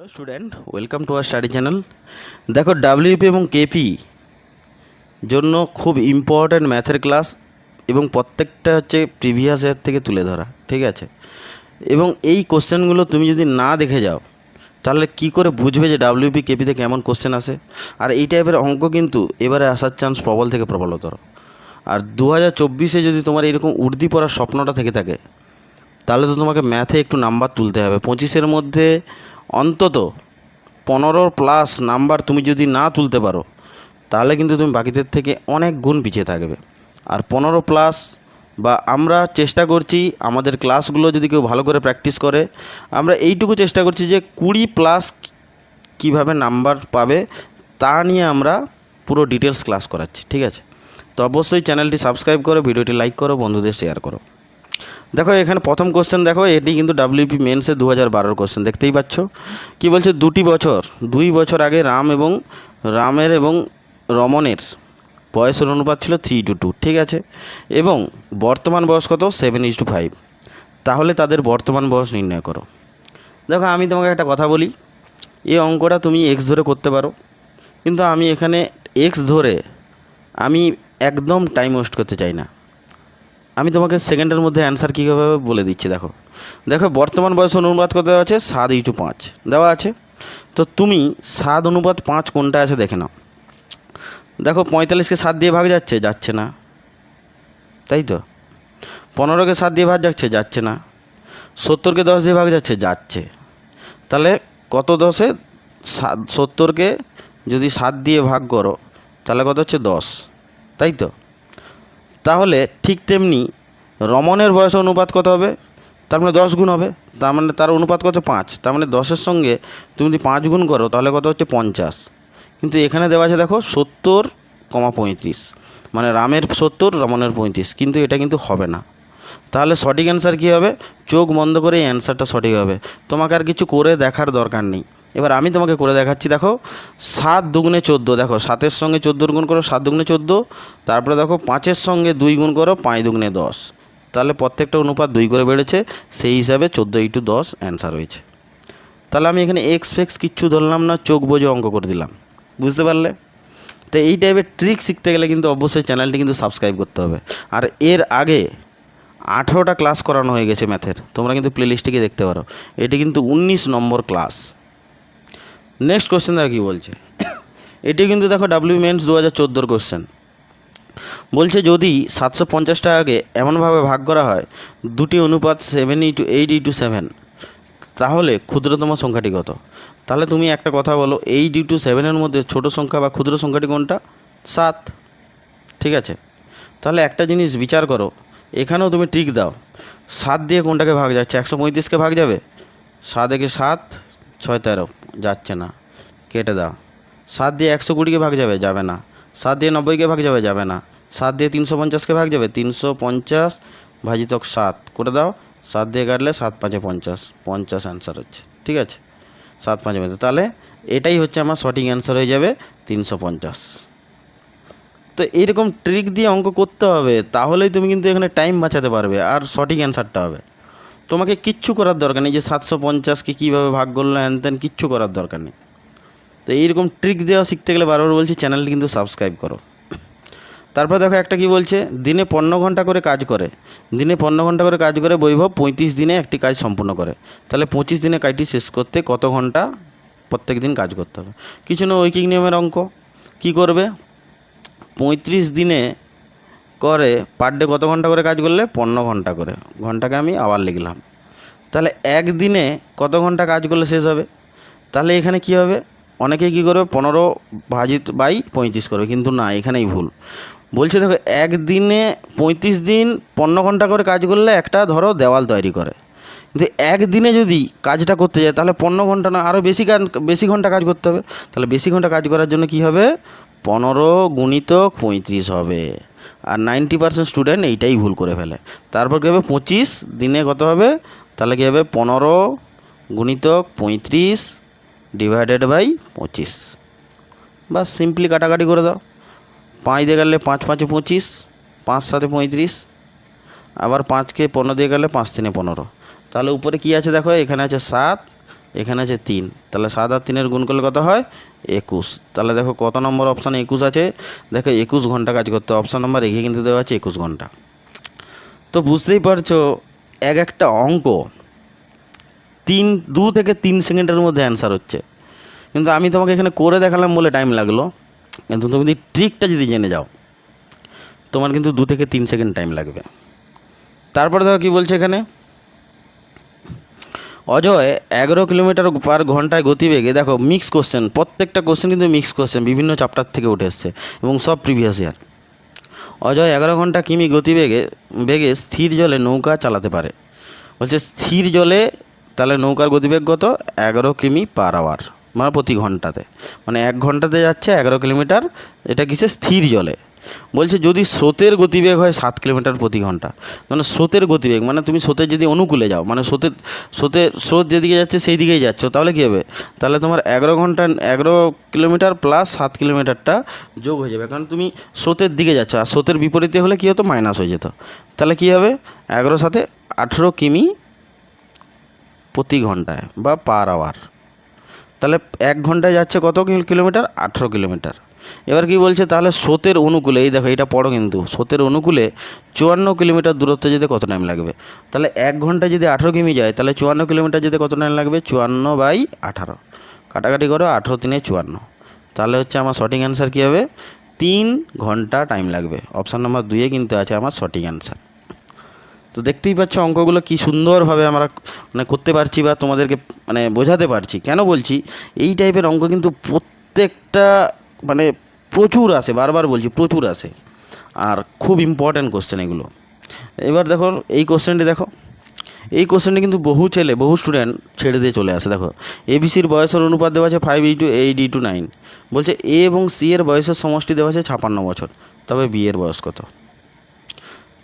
Hello student welcome to our study channel দেখো WP এবং KP জন্য খুব ইম্পর্ট্যান্ট ম্যাথের ক্লাস এবং প্রত্যেকটা হচ্ছে প্রিভিয়াস ইয়ার থেকে তুলে ধরা, ঠিক আছে? এবং এই কোশ্চেনগুলো তুমি যদি না দেখে যাও, তাহলে কি করে বুঝবে যে ডাব্লিউপি কেপিতে কেমন কোশ্চেন আসে? আর এই টাইপের অঙ্ক কিন্তু এবারে আসার চান্স প্রবল থেকে প্রবলতর। আর দু হাজার চব্বিশে যদি তোমার এরকম উর্দি পড়ার স্বপ্নটা থেকে থাকে, তাহলে তো তোমাকে ম্যাথে একটু নাম্বার তুলতে হবে। পঁচিশের মধ্যে অন্তত পনেরো প্লাস নাম্বার তুমি যদি না তুলতে পারো, তাহলে কিন্তু তুমি বাকিদের থেকে অনেক গুণ পিছিয়ে থাকবে। আর পনেরো প্লাস বা আমরা চেষ্টা করছি, আমাদের ক্লাসগুলো যদি কেউ ভালো করে প্র্যাকটিস করে, আমরা এইটুকু চেষ্টা করছি যে কুড়ি প্লাস কীভাবে নাম্বার পাবে, তা নিয়ে আমরা পুরো ডিটেলস ক্লাস করাচ্ছি, ঠিক আছে? তো অবশ্যই চ্যানেলটি সাবস্ক্রাইব করো ভিডিওটি লাইক করো, বন্ধুদের শেয়ার করো। দেখো, এখানে প্রথম কোশ্চেন দেখো, এটি কিন্তু ডাব্লিউপি মেন্সে দু হাজার বারোর কোশ্চেন দেখতেই পাচ্ছ। কি বলছে? দুটি বছর, দুই বছর আগে রাম এবং রামের এবং রমনের বয়সের অনুপাত ছিল থ্রি টু টু ঠিক আছে? এবং বর্তমান বয়স কত? সেভেন ইস টু ফাইভ তাহলে তাদের বর্তমান বয়স নির্ণয় করো। দেখো, আমি তোমাকে একটা কথা বলি। এই অঙ্কটা তুমি এক্স ধরে করতে পারো। কিন্তু আমি এখানে এক্স ধরে আমি একদম টাইম ওয়েস্ট করতে চাই না। আমি তোমাকে সেকেন্ডের মধ্যে অ্যান্সার কীভাবে বলে দিচ্ছি, দেখো। দেখো, বর্তমান বয়স অনুপাত কত আছে? সাত ইটু পাঁচ। দেওয়া আছে? তো তুমি সাত অনুপাত পাঁচ কোনটা আছে দেখে নাও। দেখো, পঁয়তাল্লিশকে সাত দিয়ে ভাগ যাচ্ছে যাচ্ছে না। তাই তো? পনেরোকে সাত দিয়ে ভাগ যাচ্ছে যাচ্ছে না। সত্তরকে দশ দিয়ে ভাগ যাচ্ছে যাচ্ছে। তাহলে কত দশে সাত, সত্তরকে যদি সাত দিয়ে ভাগ করো, তাহলে কত হচ্ছে দশ? তাই তো? তাহলে ঠিক তেমনি রমণের বয়স অনুপাত কত হবে? তার মানে দশ গুণ হবে। তার মানে তার অনুপাত কত? পাঁচ। তার মানে দশের সঙ্গে তুমি যদি পাঁচ গুণ করো, তাহলে কত হচ্ছে? পঞ্চাশ। কিন্তু এখানে দেওয়া আছে, দেখো, সত্তর কমা পঁয়ত্রিশ। মানে রামের সত্তর, রমণের পঁয়ত্রিশ। কিন্তু এটা কিন্তু হবে না। তাহলে সঠিক অ্যান্সার কী হবে? চোখ বন্ধ করে এই অ্যান্সারটা সঠিক হবে। তোমাকে আর কিছু করে দেখার দরকার নেই। এবার আমি তোমাকে করে দেখাচ্ছি, দেখো, সাত দুগুণে চোদ্দ, দেখো, সাতের সঙ্গে চোদ্দোর গুণ করো, সাত দুগুণে চোদ্দ, তারপরে দেখো, পাঁচের সঙ্গে দুই গুণ করো, পাঁচ দুগুণে দশ। তাহলে প্রত্যেকটা অনুপাত দুই করে বেড়েছে, সেই হিসাবে চোদ্দ ইন্টু দশ অ্যান্সার হয়েছে। তাহলে আমি এখানে এক্স ফেক্স কিচ্ছু ধরলাম না, চোখ বোঝে অঙ্ক করে দিলাম। বুঝতে পারলে? তো এই টাইপের ট্রিক শিখতে গেলে কিন্তু অবশ্যই চ্যানেলটি কিন্তু সাবস্ক্রাইব করতে হবে। আর এর আগে আঠেরোটা ক্লাস করানো হয়ে গেছে ম্যাথের তোমরা কিন্তু প্লেলিস্টে দেখতে পারো। এটি কিন্তু উনিশ নম্বর ক্লাস নেক্সট কোশ্চেন দেখো কী বলছে। এটি কিন্তু দেখো ডাব্লিউ মেন্স দু হাজার চোদ্দোর কোশ্চেন বলছে যদি সাতশো পঞ্চাশ টাকাকে এমনভাবে ভাগ করা হয়, দুটি অনুপাত seven is to eight is to seven তাহলে ক্ষুদ্রতম সংখ্যাটি কত? তাহলে তুমি একটা কথা বলো এইট ইটু সেভেনের মধ্যে ছোট সংখ্যা বা ক্ষুদ্র সংখ্যাটি কোনটা? সাত। ঠিক আছে? তাহলে একটা জিনিস বিচার করো, এখানেও তুমি ট্রিক দাও। সাত দিয়ে কোনটাকে ভাগ যাচ্ছে? একশো পঁয়ত্রিশকে ভাগ যাবে? সাত একে সাত, ছয় তেরো। যাচ্ছে না। কেটে দাও। সাত দিয়ে একশো কুড়িকে ভাগ যাবে যাবে না। সাত দিয়ে নব্বইকে ভাগ যাবে যাবে না। সাত দিয়ে তিনশো পঞ্চাশকে ভাগ যাবে, তিনশো পঞ্চাশ ভাজিতক সাত। করে দাও। সাত দিয়ে কাটলে সাত পাঁচে পঞ্চাশ। পঞ্চাশ অ্যান্সার হচ্ছে। ঠিক আছে? সাত পাঁচে পঞ্চাশ। তাহলে এটাই হচ্ছে আমার সঠিক অ্যান্সার হয়ে যাবে তিনশো পঞ্চাশ। তো এইরকম ট্রিক দিয়ে অঙ্ক করতে হবে, তাহলেই তুমি কিন্তু এখানে টাইম বাঁচাতে পারবে। আর সঠিক অ্যান্সারটা হবে। তোমাকে কিচ্ছু করার দরকার নেই, যে সাতশো পঞ্চাশকে কীভাবে ভাগ করল, হ্যান ত্যান কিচ্ছু করার দরকার নেই। তো এইরকম ট্রিক দেওয়া শিখতে গেলে বারবার বলছি চ্যানেলটি কিন্তু সাবস্ক্রাইব করো। তারপর দেখো একটা কি বলছে, দিনে পনেরো ঘণ্টা করে কাজ করে। দিনে পনেরো ঘণ্টা করে কাজ করে বৈভব, পঁয়ত্রিশ দিনে একটি কাজ সম্পূর্ণ করে। তাহলে পঁচিশ দিনে কাজটি শেষ করতে কত ঘণ্টা প্রত্যেক দিন কাজ করতে হবে? কিছু না ঐকিক নিয়মের অঙ্ক। কি করবে? পঁয়ত্রিশ দিনে করে পার ডে কত ঘণ্টা করে কাজ করলে? পনেরো ঘণ্টা করে। ঘন্টাকে আমি আবার লিখলাম। তাহলে একদিনে কত ঘণ্টা কাজ করলে শেষ হবে? তাহলে এখানে কি হবে? অনেকে কী করবে? পনেরো ভাজিত বাই পঁয়ত্রিশ করবে, কিন্তু না, এখানেই ভুল। বলছে দেখো, একদিনে পঁয়ত্রিশ দিন পনেরো ঘণ্টা করে কাজ করলে একটা ধরো দেওয়াল তৈরি করে। কিন্তু একদিনে যদি কাজটা করতে যায়, তাহলে পনেরো ঘণ্টা না আরও বেশি কাজ, বেশি ঘণ্টা কাজ করতে হবে। তাহলে বেশি ঘণ্টা কাজ করার জন্য কি হবে? পনেরো গুণিতক পঁয়ত্রিশ হবে। আর নাইনটি পার্সেন্ট স্টুডেন্ট এইটাই ভুল করে ফেলে। তারপর কী হবে? পঁচিশ দিনে কত হবে? তাহলে কী হবে? পনেরো গুণিতক পঁয়ত্রিশ ডিভাইডেড বাই পঁচিশ। বাস সিম্পলি কাটাকাটি করে দাও। পাঁচ দিয়ে গেলে পাঁচ, পাঁচে পঁচিশ, পাঁচ সাথে পঁয়ত্রিশ, আবার পাঁচকে পনেরো দিয়ে গেলে পাঁচ তিনে পনেরো। তাহলে উপরে কী আছে দেখো? এখানে আছে সাত, এখানে আছে তিন। তাহলে সাত আর তিনের গুণ করলে কত হয়? একুশ। তাহলে দেখো কত নম্বর অপশানে একুশ আছে? দেখো একুশ ঘণ্টা কাজ করতে অপশান নম্বর এগিয়ে কিন্তু দেওয়া আছে একুশ ঘণ্টা। তো বুঝতেই পারছ এক একটা অঙ্ক তিন, দু থেকে তিন সেকেন্ডের মধ্যে অ্যান্সার হচ্ছে। কিন্তু আমি তোমাকে এখানে করে দেখালাম বলে টাইম লাগল। কিন্তু তুমি যদি ট্রিকটা যদি জেনে যাও, তোমার কিন্তু দু থেকে তিন সেকেন্ড টাইম লাগবে। তারপরে দেখো কী বলছে এখানে? অজয়, এগারো কিলোমিটার পার ঘন্টায় গতিবেগে, দেখো মিক্স কোশ্চেন প্রত্যেকটা কোশ্চেন কিন্তু মিক্স কোশ্চেন বিভিন্ন চ্যাপ্টার থেকে উঠে এসছে এবং সব প্রিভিয়াস ইয়ার অজয় এগারো ঘণ্টা কিমি গতিবেগে বেগে স্থির জলে নৌকা চালাতে পারে। বলছে, স্থির জলে তাহলে নৌকার গতিবেগ কত? এগারো কিমি পার আওয়ার মানে প্রতি ঘন্টাতে। মানে এক ঘন্টাতে যাচ্ছে এগারো কিলোমিটার, এটা কিসে? স্থির জলে। বলছে যদি স্রোতের গতিবেগ হয় সাত কিলোমিটার প্রতি ঘণ্টা। মানে স্রোতের গতিবেগ মানে তুমি স্রোতের যদি অনুকূলে যাও মানে স্রোতের স্রোতের স্রোত যেদিকে যাচ্ছে সেই দিকেই যাচ্ছ, তাহলে কী হবে? তাহলে তোমার এগারো ঘণ্টা, এগারো কিলোমিটার প্লাস সাত কিলোমিটারটা যোগ হয়ে যাবে। কারণ তুমি স্রোতের দিকে যাচ্ছ, আর স্রোতের বিপরীতে হলে কী হতো? মাইনাস হয়ে যেত। তাহলে কী হবে? এগারো সাথে আঠেরো কিমি প্রতি ঘন্টায় বা পার আওয়ার তাহলে এক ঘন্টায় যাচ্ছে কত কিল- কিলোমিটার? আঠেরো কিলোমিটার। এবার কি বলছে? তাহলে স্রোতের অনুকূলে, এই দেখো, এটা পড়ো কিন্তু, স্রোতের অনুকূলে চুয়ান্ন কিলোমিটার দূরত্বে যেতে কত টাইম লাগবে? তাহলে এক ঘন্টায় যদি আঠেরো কিমি যায়, তাহলে চুয়ান্ন কিলোমিটার যেতে কত টাইম লাগবে? চুয়ান্ন বাই আঠারো। কাটাকাটি করো, আঠেরো তিনে চুয়ান্ন। তাহলে হচ্ছে আমার সঠিক অ্যান্সার কী হবে? তিন ঘণ্টা টাইম লাগবে। অপশান নাম্বার দুইয়ে কিন্তু আছে আমার সঠিক অ্যান্সার তো দেখতেই পাচ্ছ অঙ্কগুলো কি সুন্দরভাবে আমরা মানে করতে পারছি বা তোমাদেরকে মানে বোঝাতে পারছি। কেন বলছি? এই টাইপের অঙ্ক কিন্তু প্রত্যেকটা মানে প্রচুর আসে, বারবার বলছি প্রচুর আসে। আর খুব ইম্পর্ট্যান্ট কোশ্চেন এগুলো। এবার দেখো, এই কোশ্চেনটি দেখো। এই কোশ্চেনটি কিন্তু বহু ছেলে, বহু স্টুডেন্ট ছেড়ে দিয়ে চলে আসে। দেখো এবিসির বয়সের অনুপাত দেওয়া আছে five is to eight is to nine বলছে এ এবং সি এর বয়সের সমষ্টি দেওয়া আছে ছাপান্ন বছর, তবে বি এর বয়স কত?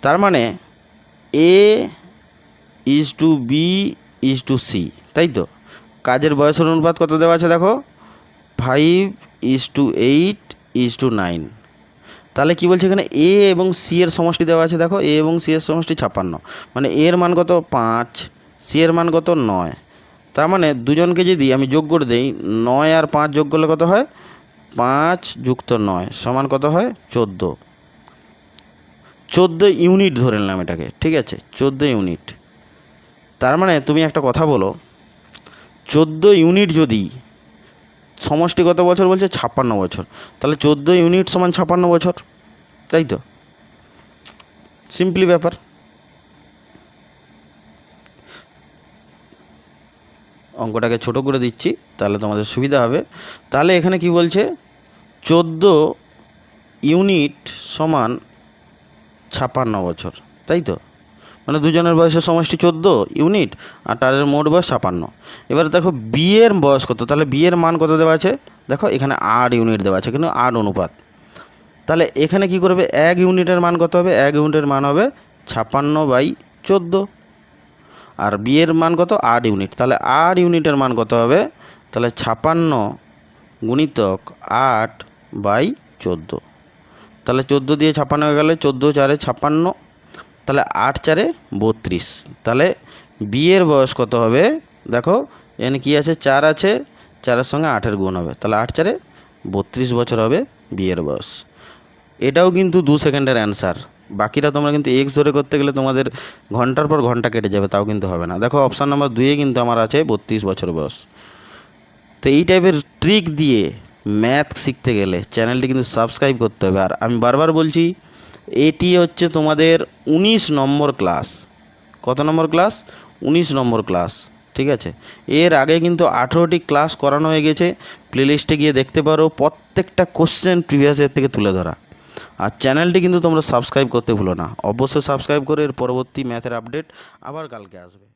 তার মানে A is to B is to C তাই তো? কাজের বয়সের অনুপাত কত দেওয়া আছে দেখো? Five is to eight is to nine তাহলে কী বলছে এখানে? এ এবং সি এর সমষ্টি দেওয়া আছে দেখো এ এবং সি এর সমষ্টি ছাপ্পান্ন। মানে এর মান কত? পাঁচ। সি এর মান কত? নয়। তার মানে দুজনকে যদি আমি যোগ করে দিই, নয় আর পাঁচ যোগ করলে কত হয়? পাঁচ যুক্ত নয়। সমান কত হয়? চোদ্দ। চোদ্দ ইউনিট ধরে নিলাম এটাকে, ঠিক আছে? চোদ্দ ইউনিট। তার মানে তুমি একটা কথা বলো, চোদ্দ ইউনিট যদি সমষ্টি কত বছর বলছে? ছাপ্পান্ন বছর। তাহলে চোদ্দ ইউনিট সমান ছাপ্পান্ন বছর, তাই তো? সিম্পলি ব্যাপার। অঙ্কটাকে ছোট করে দিচ্ছি, তাহলে তোমাদের সুবিধা হবে। তাহলে এখানে কি বলছে? চোদ্দ ইউনিট সমান ছাপান্ন বছর, তাই তো? মানে দুজনের বয়সের সমষ্টি চোদ্দ ইউনিট, আর তাদের মোট বয়স ছাপান্ন। এবার দেখো বিয়ের বয়স কত? তাহলে বিয়ের মান কত দেওয়া আছে? দেখো, এখানে আট ইউনিট দেওয়া আছে, কিন্তু আট অনুপাত। তাহলে এখানে কি করবে? এক ইউনিটের মান কত হবে? এক ইউনিটের মান হবে ছাপান্ন বাই চোদ্দ। আর বিয়ের মান কত? আট ইউনিট। তাহলে আট ইউনিটের মান কত হবে? তাহলে ছাপান্ন গুণিতক আট বাই চোদ্দ। তাহলে চোদ্দ দিয়ে ছাপ্পান্ন হয়ে গেলে চোদ্দ চারে ছাপ্পান্ন, তাহলে আট চারে বত্রিশ। তাহলে বিয়ের বয়স কত হবে? দেখো, এখানে কী আছে? চার আছে, চারের সঙ্গে আটের গুণ হবে। তাহলে আট চারে বত্রিশ বছর হবে বিয়ের বয়স। এটাও কিন্তু দু সেকেন্ডের অ্যান্সার বাকিটা তোমরা কিন্তু এক্স ধরে করতে গেলে তোমাদের ঘণ্টার পর ঘণ্টা কেটে যাবে, তাও কিন্তু হবে না। দেখো অপশান নাম্বার দুয়ে কিন্তু আমার আছে বত্রিশ বছর বয়স। তো এই টাইপের ট্রিক দিয়ে ম্যাথ শিখতে গেলে চ্যানেলটি কিন্তু সাবস্ক্রাইব করতে হবে। আর আমি বারবার বলছি, এটি হচ্ছে তোমাদের উনিশ নম্বর ক্লাস কত নম্বর ক্লাস উনিশ নম্বর ক্লাস ঠিক আছে? এর আগে কিন্তু আঠেরোটি ক্লাস করানো হয়ে গেছে। প্লেলিস্টে গিয়ে দেখতে পারো, প্রত্যেকটা কোশ্চেন প্রিভিয়াস এর থেকে তুলে ধরা। আর চ্যানেলটি কিন্তু তোমরা সাবস্ক্রাইব করতে ভুলো না। অবশ্যই সাবস্ক্রাইব করে এর পরবর্তী ম্যাথের আপডেট আবার কালকে আসবে।